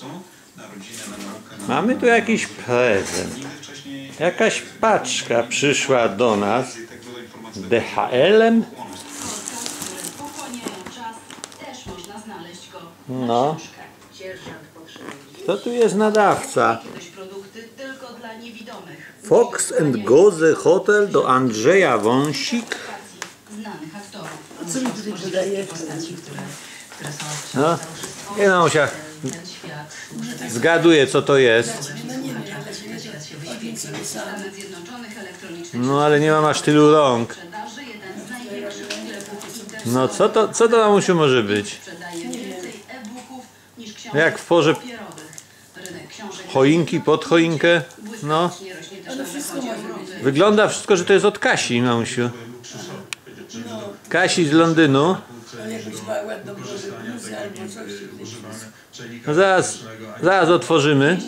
czasu na rodzinę, na naukę. Na Mamy tu jakiś prezent. Jakaś paczka przyszła do nas informacji DHL-em. Podcast, które pochłaniają czas, też można znaleźć go No. Kto tu jest nadawca? Fox and Goze Hotel do Andrzeja Wąsik. Aktorów. Co mi tutaj są No. no. Nie no, Musia, Tak. Zgaduję co to jest. No ale No ale nie mam aż tylu rąk. No co to, co to mamusiu może być? Jak w porze Choinki pod choinkę? No. Wygląda wszystko, że to jest od Kasi, mamusiu. Kasi z Londynu. No zaraz, zaraz otworzymy.